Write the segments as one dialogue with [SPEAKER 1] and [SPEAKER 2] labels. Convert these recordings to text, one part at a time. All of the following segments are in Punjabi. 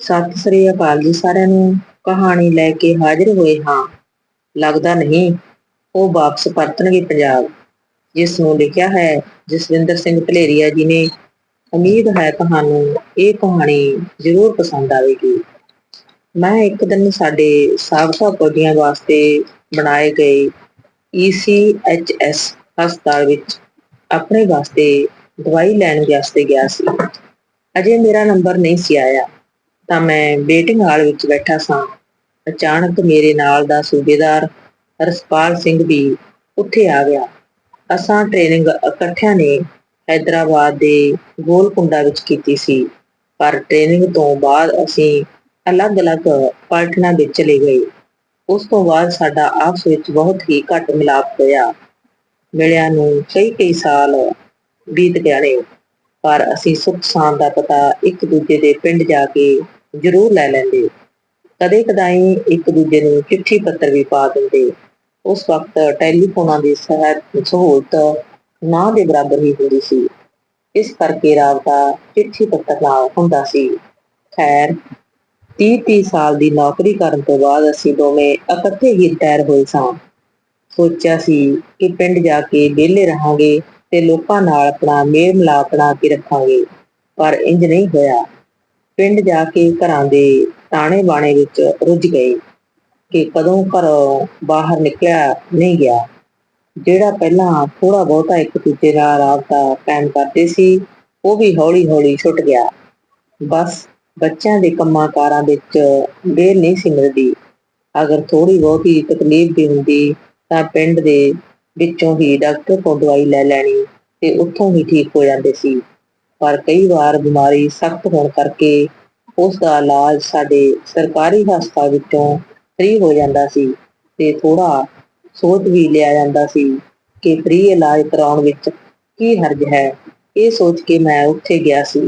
[SPEAKER 1] ਸਤਿ ਸ੍ਰੀ ਅਕਾਲ ਜੀ ਸਾਰਿਆਂ ਨੂੰ। ਕਹਾਣੀ ਲੈ ਕੇ ਹਾਜ਼ਰ ਹੋਏ ਹਾਂ। ਲੱਗਦਾ ਨਹੀਂ, ਉਹ ਵਾਪਸ ਪਰਤਣਗੇ ਪੰਜਾਬ। ਜਿਸ ਨੂੰ ਲਿਖਿਆ ਹੈ ਜਸਵਿੰਦਰ ਸਿੰਘ ਭਲੇਰੀਆ ਜੀ ਨੇ। ਉਮੀਦ ਹੈ ਤੁਹਾਨੂੰ ਇਹ ਕਹਾਣੀ ਜ਼ਰੂਰ ਪਸੰਦ ਆਵੇਗੀ। ਮੈਂ ਇੱਕ ਦਿਨ ਸਾਡੇ ਸਾਬਕਾ ਫੌਜੀਆਂ ਵਾਸਤੇ ਬਣਾਏ ਗਏ ECHS ਹਸਪਤਾਲ ਵਿੱਚ ਆਪਣੇ ਵਾਸਤੇ ਦਵਾਈ ਲੈਣ ਵਾਸਤੇ ਗਿਆ ਸੀ। ਅਜੇ ਮੇਰਾ ਨੰਬਰ ਨਹੀਂ ਸੀ ਆਇਆ। ਤਾਂ ਮੈਂ ਵੇਟਿੰਗ ਹਾਲ ਵਿੱਚ ਬੈਠਾ ਸਾਂ। ਅਚਾਨਕ ਮੇਰੇ ਨਾਲ ਦਾ ਸੂਬੇਦਾਰ ਰਸਪਾਲ ਸਿੰਘ ਵੀ ਉੱਥੇ ਆ ਗਿਆ। ਅਸਾਂ ਟ੍ਰੇਨਿੰਗ ਇਕੱਠਿਆਂ ਨੇ ਹੈਦਰਾਬਾਦ ਦੇ ਗੋਲਕੁੰਡਾ ਵਿੱਚ ਕੀਤੀ ਸੀ। ਪਰ ਟ੍ਰੇਨਿੰਗ ਤੋਂ ਬਾਅਦ ਅਸੀਂ ਅਲੱਗ-ਅਲੱਗ ਪਾਰਟੀਆਂ ਵਿੱਚ ਚਲੇ ਗਏ। ਉਸ ਤੋਂ ਬਾਅਦ ਸਾਡਾ ਆਪਸ ਵਿੱਚ ਬਹੁਤ ਹੀ ਘੱਟ ਮਿਲਾਪ ਹੋਇਆ। ਮਿਲਿਆ ਨੂੰ ਕਈ ਕਈ ਸਾਲ ਬੀਤ ਗਏ ਨੇ। ਪਰ ਅਸੀਂ ਸੁੱਖ ਸਾਂਦ ਦਾ ਪਤਾ ਇੱਕ ਦੂਜੇ ਦੇ ਪਿੰਡ ਜਾ ਕੇ ਜ਼ਰੂਰ ਲੈ ਲੈਂਦੇ। ਕਦੇ ਕਦਾਈ ਇੱਕ ਦੂਜੇ ਨੂੰ ਚਿੱਠੀ ਪੱਤਰ ਵੀ ਪਾ ਦਿੰਦੇ। ਉਸ ਵਕਤ ਟੈਲੀਫੋਨਾਂ ਦੀ ਸਹਾਇਤਾ ਸਹੂਲਤ ਨਾ ਦੇ ਬਰਾਬਰ ਹੀ ਹੁੰਦੀ ਸੀ। ਇਸ ਕਰਕੇ ਰਾਬਤਾ ਚਿੱਠੀ ਪੱਤਰ ਨਾਲ ਹੁੰਦਾ ਸੀ। ਖੈਰ 30-30 ਸਾਲ ਦੀ ਨੌਕਰੀ ਕਰਨ ਤੋਂ ਬਾਅਦ ਅਸੀਂ ਦੋਵੇਂ ਇਕੱਠੇ ਹੀ ਰਿਟਾਇਰ ਹੋਏ ਸਾਂ। ਸੋਚਿਆ ਸੀ ਕਿ ਪਿੰਡ ਜਾ ਕੇ ਵਿਹਲੇ ਰਹਾਂਗੇ ਤੇ ਲੋਕਾਂ ਨਾਲ ਆਪਣਾ ਮੇਲ ਮਿਲਾਪ ਬਣਾ ਕੇ ਰੱਖਾਂਗੇ, ਪਰ ਇੰਜ ਨਹੀਂ ਹੋਇਆ। ਪਿੰਡ ਜਾ ਕੇ ਘਰਾਂ ਦੇ ਤਾਣੇ ਬਾਣੇ ਵਿੱਚ ਰੁੱਝ ਗਏ ਕਿ ਕਦੋਂ ਘਰੋਂ ਬਾਹਰ ਨਿਕਲਿਆ ਨਹੀਂ ਗਿਆ। ਜਿਹੜਾ ਪਹਿਲਾਂ ਥੋੜਾ ਬਹੁਤਾ ਇੱਕ ਦੂਜੇ ਨਾਲ ਰਾਬਤਾ ਕਾਇਮ ਕਰਦੇ ਸੀ, ਉਹ ਵੀ ਹੌਲੀ-ਹੌਲੀ ਛੁੱਟ ਗਿਆ। ਬਸ ਬੱਚਿਆਂ ਦੇ ਕੰਮਾਂ ਕਾਰਾਂ ਵਿੱਚ ਵੇਲ ਨਹੀਂ ਸੀ ਮਿਲਦੀ। ਅਗਰ ਥੋੜੀ ਬਹੁਤੀ ਤਕਲੀਫ ਵੀ ਹੁੰਦੀ ਤਾਂ ਪਿੰਡ ਦੇ ਵਿੱਚੋਂ ਹੀ ਡਾਕਟਰ ਤੋਂ ਦਵਾਈ ਲੈ ਲੈਣੀ ਤੇ ਉੱਥੋਂ ਹੀ ਠੀਕ ਹੋ ਜਾਂਦੇ ਸੀ। ਪਰ ਕਈ ਵਾਰ ਬਿਮਾਰੀ ਸਖਤ ਹੋਣ ਕਰਕੇ ਉਸ ਦਾ ਇਲਾਜ ਸਾਡੇ ਸਰਕਾਰੀ ਹਸਪਤਾਲ ਵਿੱਚੋਂ ਫ੍ਰੀ ਹੋ ਜਾਂਦਾ ਸੀ ਤੇ ਥੋੜਾ ਸੋਚ ਵੀ ਲਿਆ ਜਾਂਦਾ ਸੀ ਕਿ ਫ੍ਰੀ ਇਲਾਜ ਕਰਾਉਣ ਵਿੱਚ ਕੀ ਹਰਜ ਹੈ। ਇਹ ਸੋਚ ਕੇ ਮੈਂ ਉੱਥੇ ਗਿਆ ਸੀ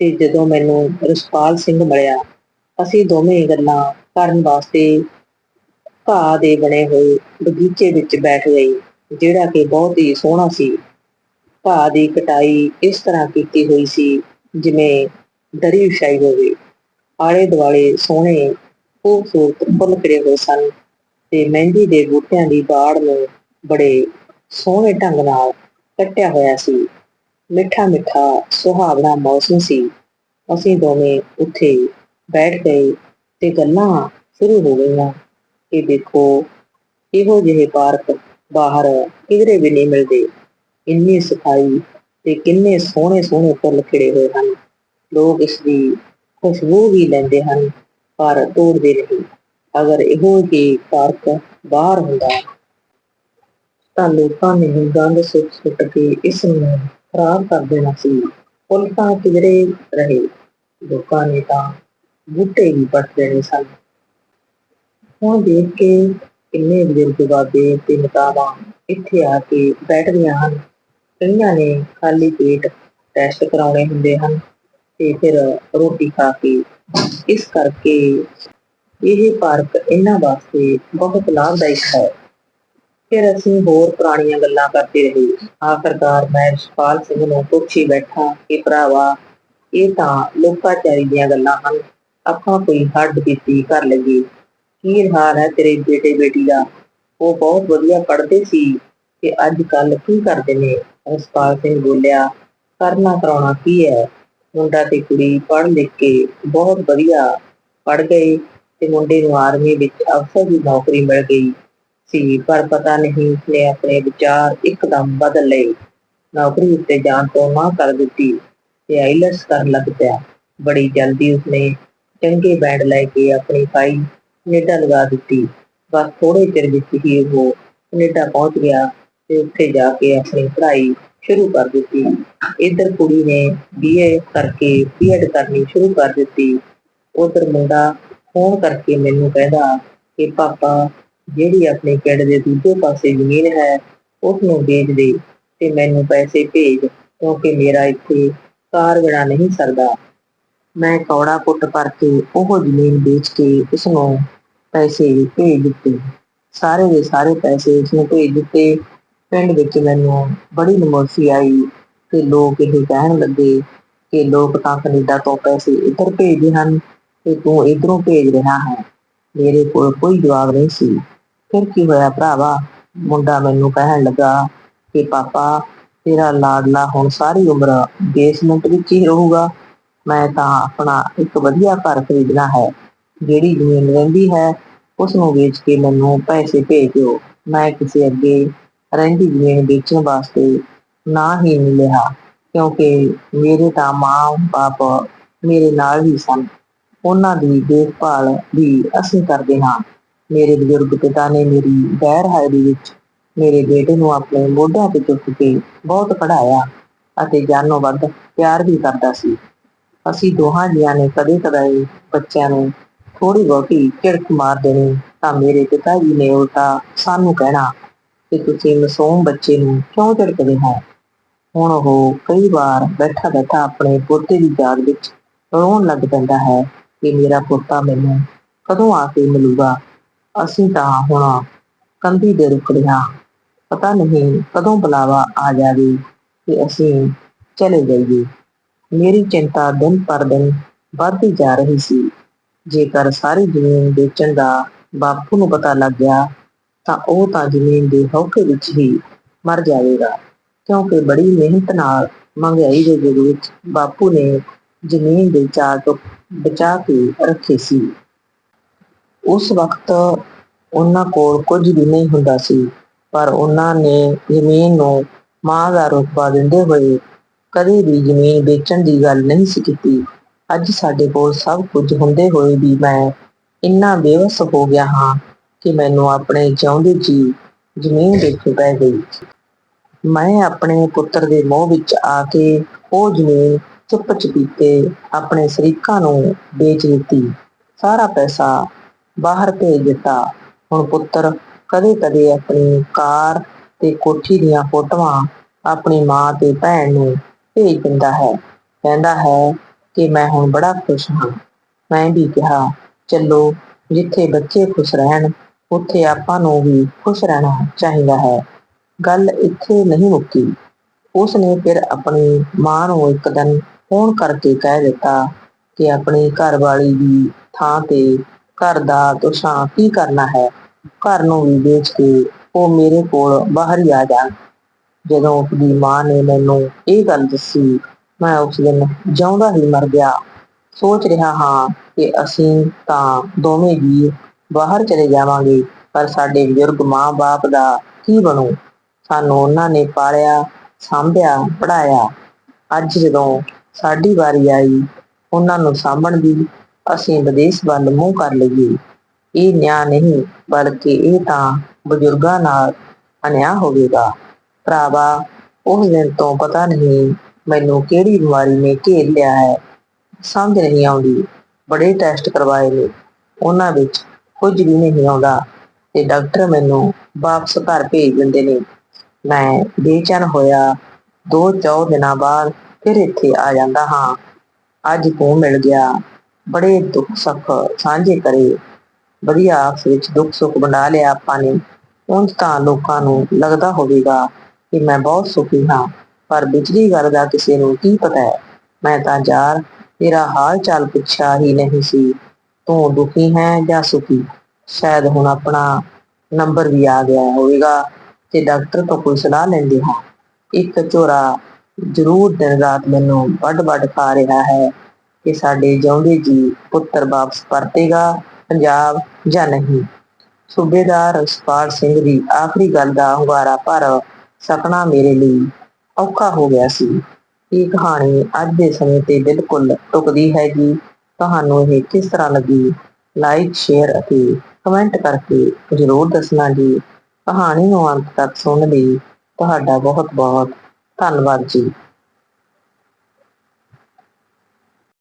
[SPEAKER 1] ਤੇ ਜਦੋਂ ਮੈਨੂੰ ਰਸਪਾਲ ਸਿੰਘ ਮਿਲਿਆ, ਅਸੀਂ ਦੋਵੇਂ ਗੱਲਾਂ ਕਰਨ ਵਾਸਤੇ ਘਾਹ ਦੇ ਬਣੇ ਹੋਏ ਬਗੀਚੇ ਵਿੱਚ ਬੈਠ ਗਈ, ਜਿਹੜਾ ਕਿ ਬਹੁਤ ਹੀ ਸੋਹਣਾ ਸੀ। ਘਾਹ ਦੀ ਕਟਾਈ ਇਸ ਤਰ੍ਹਾਂ ਕੀਤੀ ਹੋਈ ਸੀ, ਜਿਵੇਂ ਦਰੀ ਵਿਛਾਈ ਹੋਵੇ। ਆਲੇ ਦੁਆਲੇ ਸੋਹਣੇ, ਖੂਬਸੂਰਤ ਫੁੱਲ ਖਿੜੇ ਹੋਏ ਸਨ ਤੇ ਮਹਿੰਦੀ ਦੇ ਬੂਟਿਆਂ ਦੀ ਬਾੜ ਨੂੰ ਬੜੇ ਸੋਹਣੇ ਢੰਗ ਨਾਲ ਕੱਟਿਆ ਹੋਇਆ ਸੀ। ਮਿੱਠਾ ਮਿੱਠਾ ਸੁਹਾਵਣਾ ਮੌਸਮ ਸੀ। ਅਸੀਂ ਦੋਵੇਂ ਉੱਥੇ ਬੈਠ ਗਏ ਤੇ ਗੱਲਾਂ ਸ਼ੁਰੂ ਹੋ ਗਈਆਂ। ਕਿ ਦੇਖੋ, ਇਹੋ ਜਿਹੇ ਪਾਰਕ ਬਾਹਰ ਕਿਧਰੇ ਵੀ ਨਹੀਂ ਮਿਲਦੇ। ਇੰਨੀ ਸਫ਼ਾਈ ਤੇ ਕਿੰਨੇ ਸੋਹਣੇ ਸੋਹਣੇ ਫੁੱਲ ਖਿੜੇ ਹੋਏ ਹਨ। ਲੋਕ ਇਸ ਦੀ ਖੁਸ਼ਬੂ ਵੀ ਲੈਂਦੇ ਹਨ, ਪਰ ਤੋੜਦੇ ਨਹੀਂ। ਅਗਰ ਇਹੋ ਜਿਹੇ ਪਾਰਕ ਬਾਹਰ ਹੁੰਦਾ, ਤਾਂ ਲੋਕਾਂ ਨੇ ਗੰਦ ਸੁੱਟ ਸੁੱਟ ਕੇ ਇਸ ਨੂੰ ਖਰਾਬ ਕਰ ਦੇਣਾ ਸੀ। ਫੁੱਲ ਤਾਂ ਕਿਧਰੇ ਰਹੇ। ਲੋਕਾਂ ਨੇ ਤਾਂ ਬੂਟੇ ਵੀ ਪੱਟ ਦੇਣੇ ਸਨ। ਹੁਣ ਦੇਖ ਕੇ ਕਿੰਨੇ ਬਜ਼ੁਰਗ ਬਾਬੇ ਤੇ ਮਤਾਵਾਂ ਇੱਥੇ ਆ ਕੇ ਬੈਠਦੀਆਂ ਹਨ। ਕਈਆਂ ਨੇ ਖਾਲੀ ਪੇਟ ਟੈਸਟ ਕਰਾਉਣੇ ਹੁੰਦੇ ਹਨ ਤੇ ਫਿਰ ਰੋਟੀ ਖਾ ਕੇ। ਇਸ ਕਰਕੇ ਇਹ ਪਾਰਕ ਇਹਨਾਂ ਵਾਸਤੇ ਬਹੁਤ ਲਾਭਦਾਇਕ ਹੈ। ਫਿਰ ਅਸੀਂ ਹੋਰ ਪੁਰਾਣੀਆਂ ਗੱਲਾਂ ਕਰਦੇ ਰਹੇ। ਆਖਰਕਾਰ ਮੈਂ ਰਸ਼ਪਾਲ ਸਿੰਘ ਨੂੰ ਪੁੱਛੀ ਬੈਠਾ ਕਿ ਭਰਾਵਾ, ਇਹ ਤਾਂ ਲੋਕਾਚਾਰੀ ਦੀਆਂ ਗੱਲਾਂ ਹਨ। ਆਪਾਂ ਕੋਈ ਹੱਡ ਬੀਤੀ ਕਰ ਲਈਏ। ਕੀ ਹਾਲ ਹੈ ਤੇਰੇ ਬੇਟੇ ਬੇਟੀ ਦਾ। ਉਹ ਬਹੁਤ ਵਧੀਆ ਪੜ੍ਹਦੇ ਸੀ ਤੇ ਅੱਜ ਕੱਲ ਕੀ ਕਰਦੇ ਨੇ? ਰਸਪਾਲ ਸਿੰਘ ਬੋਲਿਆ, ਕਰਨਾ ਕਰਾਉਣਾ ਕੀ ਹੈ? ਮੁੰਡਾ ਤੇ ਕੁੜੀ ਪੜ੍ਹ ਲਿਖ ਕੇ ਬਹੁਤ ਵਧੀਆ ਪੜ੍ਹ ਗਏ ਤੇ ਮੁੰਡੇ ਨੂੰ ਆਰਮੀ ਵਿੱਚ ਅਫਸਰ ਦੀ ਨੌਕਰੀ ਮਿਲ ਗਈ ਸੀ, ਪਰ ਪਤਾ ਨਹੀਂ ਉਸਨੇ ਆਪਣੇ ਵਿਚਾਰ ਇੱਕਦਮ ਬਦਲ ਲਏ। ਨੌਕਰੀ ਉੱਤੇ ਜਾਣ ਤੋਂ ਨਾ ਕਰ ਦਿੱਤੀ ਤੇ ਆਈਲੈਟਸ ਕਰਨ ਲੱਗ ਪਿਆ। ਬੜੀ ਜਲਦੀ ਉਸਨੇ ਚੰਗੇ ਬੈਂਡ ਲੈ ਕੇ ਆਪਣੀ ਪਾਈ ਕੈਨੇਡਾ ਲਗਾ ਦਿੱਤੀ। ਬਸ ਥੋੜੇ ਚਿਰ ਵਿੱਚ ਹੀ ਉਹ ਕੈਨੇਡਾ ਪਹੁੰਚ ਗਿਆ ਤੇ ਉੱਥੇ ਜਾ ਕੇ ਆਪਣੀ ਪੜ੍ਹਾਈ ਸ਼ੁਰੂ ਕਰ ਦਿੱਤੀ। ਇੱਧਰ ਕੁੜੀ ਨੇ ਬੀਏ ਕਰਕੇ ਬੀਐਡ ਕਰਨੀ ਸ਼ੁਰੂ ਕਰ ਦਿੱਤੀ। ਉਧਰ ਮੁੰਡਾ ਫੋਨ ਕਰਕੇ ਮੈਨੂੰ ਕਹਿੰਦਾ ਕਿ ਪਾਪਾ, ਜਿਹੜੀ ਆਪਣੇ ਪਿੰਡ ਦੇ ਦੂਜੇ ਪਾਸੇ ਜ਼ਮੀਨ ਹੈ ਉਸ ਨੂੰ ਵੇਚ ਦੇ ਤੇ ਮੈਨੂੰ ਪੈਸੇ ਭੇਜ, ਕਿਉਂਕਿ ਮੇਰਾ ਇੱਥੇ ਕਾਰ ਬਿਨਾ ਨਹੀਂ ਸਰਦਾ। ਮੈਂ ਕੌੜਾ ਪੁੱਟ ਕਰਕੇ ਉਹ ਜ਼ਮੀਨ ਵੇਚ ਕੇ ਉਸ ਨੂੰ ਪੈਸੇ ਭੇਜ ਦਿੱਤੇ। ਸਾਰੇ ਦੇ ਸਾਰੇ ਪੈਸੇ ਉਸ ਭੇਜ ਦਿੱਤੇ। ਪਿੰਡ ਵਿੱਚ ਮੈਨੂੰ ਬੜੀ ਨਮੋਸੀ ਆਈ ਤੇ ਲੋਕ ਇਹ ਕਹਿਣ ਲੱਗੇ ਕਿ ਲੋਕ ਤਾਂ ਕੈਨੇਡਾ ਤੋਂ ਪੈਸੇ ਇੱਧਰ ਭੇਜਦੇ ਹਨ ਤੇ ਤੂੰ ਇਧਰੋਂ ਭੇਜ ਰਿਹਾ ਹੈ। ਮੇਰੇ ਕੋਲ ਕੋਈ ਜਵਾਬ ਨਹੀਂ ਸੀ। ਫਿਰ ਕੀ ਹੋਇਆ ਭਰਾਵਾ? ਮੁੰਡਾ ਮੈਨੂੰ ਕਹਿਣ ਲੱਗਾ ਕਿ ਪਾਪਾ, ਤੇਰਾ ਲਾਡਲਾ ਹੁਣ ਸਾਰੀ ਉਮਰ ਬੇਸਮੈਂਟ ਵਿੱਚ ਹੀ ਰਹੂਗਾ। ਮੈਂ ਤਾਂ ਆਪਣਾ ਇੱਕ ਵਧੀਆ ਘਰ ਖਰੀਦਣਾ ਹੈ। ਜਿਹੜੀ ਜ਼ਮੀਨ ਰਹਿੰਦੀ ਹੈ ਉਸ ਨੂੰ ਵੇਚ ਕੇ ਮੈਨੂੰ ਪੈਸੇ ਭੇਜ। ਦਿਓ ਮੈਂ ਕਿਸੇ ਅੱਗੇ ਰਹਿੰਦੀ ਜ਼ਮੀਨ ਵੇਚਣ ਵਾਸਤੇ ਨਾ ਹੀ ਨਹੀਂ ਕਿਉਂਕਿ ਮੇਰੇ ਤਾਂ ਮਾਂ, ਬਾਪ ਮੇਰੇ ਨਾਲ ਹੀ ਸਨ। ਉਹਨਾਂ ਦੀ ਦੇਖਭਾਲ ਵੀ ਅਸੀਂ ਕਰਦੇ ਹਾਂ। ਮੇਰੇ ਬਜ਼ੁਰਗ ਪਿਤਾ ਨੇ ਮੇਰੀ ਗੈਰ ਹਾਜ਼ਰੀ ਵਿੱਚ ਮੇਰੇ ਬੇਟੇ ਨੂੰ ਆਪਣੇ ਮੋਢਿਆਂ ਤੇ ਚੁੱਕ ਕੇ ਬਹੁਤ ਪੜ੍ਹਾਇਆ ਅਤੇ ਜਾਨੋਂ ਵੱਧ ਪਿਆਰ ਵੀ ਕਰਦਾ ਸੀ। ਅਸੀਂ ਦੋਹਾਂ ਜੀਆਂ ਨੇ ਕਦੇ ਕਦੇ ਬੱਚਿਆਂ ਨੂੰ ਥੋੜੀ ਬਹੁਤੀ ਝਿੜਕ ਮਾਰ ਦੇਣੀ, ਤਾਂ ਮੇਰੇ ਪਿਤਾ ਜੀ ਨੇ ਉਲਟਾ ਸਾਨੂੰ ਕਹਿਣਾ ਕਿ ਤੁਸੀਂ ਮਾਸੂਮ ਬੱਚੇ ਨੂੰ ਕਿਉਂ ਝਿੜਕਦੇ ਹੋ? ਹੁਣ ਉਹ ਕਈ ਵਾਰ ਬੈਠਾ ਬੈਠਾ ਆਪਣੇ ਪੋਤੇ ਦੀ ਯਾਦ ਵਿੱਚ ਰੋਣ ਲੱਗ ਪੈਂਦਾ ਹੈ ਕਿ ਮੇਰਾ ਪੋਤਾ ਮੈਨੂੰ ਕਦੋਂ ਆ ਕੇ ਮਿਲੂਗਾ? ਅਸੀਂ ਤਾਂ ਹੁਣ ਕੰਧੀ ਦੇ ਰੁਕੜੇ ਹਾਂ। ਪਤਾ ਨਹੀਂ ਕਦੋਂ ਬੁਲਾਵਾ ਆ ਜਾਵੇ ਕਿ ਅਸੀਂ ਚਲੇ ਜਾਈਏ। ਮੇਰੀ ਚਿੰਤਾ ਦਿਨ ਪਰ ਦਿਨ ਵੱਧਦੀ ਜਾ ਰਹੀ ਸੀ। ਜੇਕਰ ਸਾਰੀ ਜ਼ਮੀਨ ਵੇਚਣ ਦਾ ਬਾਪੂ ਨੂੰ ਪਤਾ ਲੱਗ ਗਿਆ, ਤਾਂ ਉਹ ਤਾਂ ਜ਼ਮੀਨ ਦੇ ਹੌਕੇ ਵਿੱਚ ਹੀ ਮਰ ਜਾਵੇਗਾ, ਕਿਉਂਕਿ ਬੜੀ ਮਿਹਨਤ ਨਾਲ ਮਹਿੰਗਾਈ ਦੇ ਯੁੱਗ ਵਿੱਚ ਬਾਪੂ ਨੇ ਜ਼ਮੀਨ ਦੇ ਚਾਰ ਤੋਂ ਬਚਾ ਕੇ ਰੱਖੇ ਸੀ। ਉਸ ਵਕਤ ਉਹਨਾਂ ਕੋਲ ਕੁਝ ਵੀ ਨਹੀਂ ਹੁੰਦਾ ਸੀ, ਪਰ ਉਹਨਾਂ ਨੇ ਜ਼ਮੀਨ ਨੂੰ ਮਾਂ ਦਾ ਰੁਤਬਾ ਦਿੰਦੇ ਹੋਏ ਕਦੇ ਵੀ ਜ਼ਮੀਨ ਵੇਚਣ ਦੀ ਗੱਲ ਨਹੀਂ ਸੀ ਕੀਤੀ। ਅੱਜ ਸਾਡੇ ਕੋਲ ਸਭ ਕੁਝ ਹੁੰਦੇ ਹੋਏ ਵੀ ਮੈਂ ਇੰਨਾ ਬੇਵਸ ਹੋ ਗਿਆ ਹਾਂ ਕਿ ਮੈਨੂੰ ਆਪਣੇ ਜਿਉਂਦੇ ਜੀ ਜ਼ਮੀਨ ਦੇਖੇ ਪੈ ਗਈ। ਮੈਂ ਆਪਣੇ ਪੁੱਤਰ ਦੇ ਮੋਹ ਵਿੱਚ ਆ ਕੇ ਉਹ ਜ਼ਮੀਨ ਚੁੱਪ ਚੁਪੀਤੇ ਆਪਣੇ ਸ਼ਰੀਕਾਂ ਨੂੰ ਵੇਚ ਦਿੱਤੀ। ਸਾਰਾ ਪੈਸਾ ਬਾਹਰ ਭੇਜ ਦਿੱਤਾ। ਹੁਣ ਪੁੱਤਰ ਕਦੇ-ਕਦੇ ਆਪਣੀ ਕਾਰ ਤੇ ਕੋਠੀ ਦੀਆਂ ਫੋਟੋਆਂ ਆਪਣੀ ਮਾਂ ਤੇ ਭੈਣ ਨੂੰ ਭੇਜ ਦਿੰਦਾ ਹੈ। ਕਹਿੰਦਾ ਹੈ ਕਿ ਮੈਂ ਹੁਣ ਬੜਾ ਖੁਸ਼ ਹਾਂ। ਮੈਂ ਵੀ ਕਿਹਾ, ਚੱਲੋ, ਜਿੱਥੇ ਬੱਚੇ ਖੁਸ਼ ਰਹਿਣ, ਉੱਥੇ ਆਪਾਂ ਨੂੰ ਵੀ ਖੁਸ਼ ਰਹਿਣਾ ਚਾਹੀਦਾ ਹੈ। ਗੱਲ ਇੱਥੇ ਨਹੀਂ ਮੁੱਕੀ ਉਸ ਨੇ ਫਿਰ ਆਪਣੀ ਮਾਂ ਨੂੰ ਇੱਕ ਦਿਨ ਫੋਨ ਕਰਕੇ ਕਹਿ ਦਿੱਤਾ ਕਿ ਆਪਣੀ ਘਰਵਾਲੀ ਦੀ ਥਾਂ ਤੇ ਘਰ ਦਾ ਤੁਸਾਂ ਕੀ ਕਰਨਾ ਹੈ। ਘਰ ਨੂੰ ਵੀ ਵੇਚ ਕੇ ਉਹ ਮੇਰੇ ਕੋਲ ਬਾਹਰ ਹੀ ਆ ਜਾਣ। ਜਦੋਂ ਉਸਦੀ ਮਾਂ ਨੇ ਮੈਨੂੰ ਇਹ ਗੱਲ ਦੱਸੀ ਮੈਂ ਉਸ ਦਿਨ ਜਿਉਂਦਾ ਹੀ ਮਰ ਗਿਆ। ਸੋਚ ਰਿਹਾ ਹਾਂ ਕਿ ਅਸੀਂ ਤਾਂ ਦੋਵੇਂ ਜੀ ਬਾਹਰ ਚਲੇ ਜਾਵਾਂਗੇ, ਪਰ ਸਾਡੇ ਬਜ਼ੁਰਗ ਮਾਂ-ਬਾਪ ਦਾ ਕੀ ਬਣੂ? ਸਾਨੂੰ ਉਹਨਾਂ ਨੇ ਪਾਲਿਆ, ਸਾਂਭਿਆ ਪੜਾਇਆ ਅੱਜ ਜਦੋਂ ਸਾਡੀ ਵਾਰੀ ਆਈ, ਉਹਨਾਂ ਨੂੰ ਸਾਂਭਣ ਦੀ ਅਸੀਂ ਵਿਦੇਸ਼ ਵੱਲ ਮੂੰਹ ਕਰ ਲਈਏ। ਇਹ ਨਿਆਂ ਨਹੀਂ, ਬਲਕਿ ਇਹ ਤਾਂ ਬਜ਼ੁਰਗਾਂ ਨਾਲ ਅਨਿਆ ਹੋਵੇਗਾ। ਭਰਾਵਾ, ਉਸ ਦਿਨ ਤੋਂ ਪਤਾ ਨਹੀਂ ਮੈਨੂੰ ਕਿਹੜੀ ਬਿਮਾਰੀ ਨੇ ਘੇਰ ਲਿਆ ਹੈ? ਸਮਝ ਨਹੀਂ ਆਉਂਦੀ। ਬੜੇ ਟੈਸਟ ਕਰਵਾਏ ਨੇ। ਉਹਨਾਂ ਵਿੱਚ ਕੁਝ ਵੀ ਨਹੀਂ ਆਉਂਦਾ ਤੇ ਡਾਕਟਰ ਮੈਨੂੰ ਵਾਪਸ ਘਰ ਭੇਜ ਦਿੰਦੇ ਨੇ। ਮੈਂ ਬੇਚੈਨ ਹੋਇਆ। ਦੋ ਚੌ ਦਿਨਾਂ ਬਾਅਦ ਫਿਰ ਇੱਥੇ ਆ ਜਾਂਦਾ ਹਾਂ। ਅੱਜ ਤੂੰ ਮਿਲ ਗਿਆ। ਬੜੇ ਦੁੱਖ ਸੁੱਖ ਸਾਂਝੇ ਕਰੇ। ਵਧੀਆ ਆਪਸ ਵਿੱਚ ਦੁੱਖ ਸੁੱਖ ਵੰਡਾ ਲਿਆ ਆਪਾਂ ਨੇ। ਉਂਝ ਤਾਂ ਲੋਕਾਂ ਨੂੰ ਲੱਗਦਾ ਹੋਵੇਗਾ ਕਿ ਮੈਂ ਬਹੁਤ ਸੁਖੀ ਹਾਂ। ਪਰ ਵਿਚਲੀ ਗੱਲ ਦਾ ਕਿਸੇ ਨੂੰ ਕੀ ਪਤਾ ਹੈ? ਮੈਂ ਤਾਂ ਯਾਰ ਤੇਰਾ ਹਾਲ ਚਾਲ ਪੁੱਛਿਆ ਹੀ ਨਹੀਂ ਸੀ। ਤੂੰ ਦੁਖੀ ਹੈ ਜਾਂ ਸੁਖੀ? ਸ਼ਾਇਦ ਹੁਣ ਆਪਣਾ ਨੰਬਰ ਵੀ ਆ ਗਿਆ ਹੋਵੇਗਾ ਤੇ ਡਾਕਟਰ ਤੋਂ ਕੋਈ ਸਲਾਹ ਲੈਂਦੇ ਹਾਂ। ਇੱਕ ਝੋਰਾ ਜ਼ਰੂਰ ਦਿਨ ਰਾਤ ਮੈਨੂੰ ਵੱਡ ਵੱਡ ਖਾ ਰਿਹਾ ਹੈ ਕਿ ਸਾਡੇ ਜਿਉਂਦੇ ਜੀ ਪੁੱਤਰ ਵਾਪਸ ਪਰਤੇਗਾ ਪੰਜਾਬ ਜਾਂ ਨਹੀਂ। ਸੂਬੇਦਾਰ ਰਸਪਾਲ ਸਿੰਘ ਦੀ ਆਖਰੀ ਗੱਲ ਦਾ ਹੁੰਗਾਰਾ ਭਰ ਸਕਣਾ ਮੇਰੇ ਲਈ ਔਖਾ ਹੋ ਗਿਆ ਸੀ। ਇਹ ਕਹਾਣੀ ਅੱਜ ਦੇ ਸਮੇਂ ਤੇ ਬਿਲਕੁਲ ਟੁਕਦੀ ਹੈ ਜੀ। ਤੁਹਾਨੂੰ ਇਹ ਕਿਸ ਤਰ੍ਹਾਂ ਲੱਗੀ? ਲਾਈਕ ਸ਼ੇਅਰ ਅਤੇ ਕਮੈਂਟ ਕਰਕੇ ਜ਼ਰੂਰ ਦੱਸਣਾ ਜੀ। ਕਹਾਣੀ ਨੂੰ ਅੰਤ ਤੱਕ ਸੁਣਨ ਲਈ ਤੁਹਾਡਾ ਬਹੁਤ ਬਹੁਤ ਧੰਨਵਾਦ ਜੀ।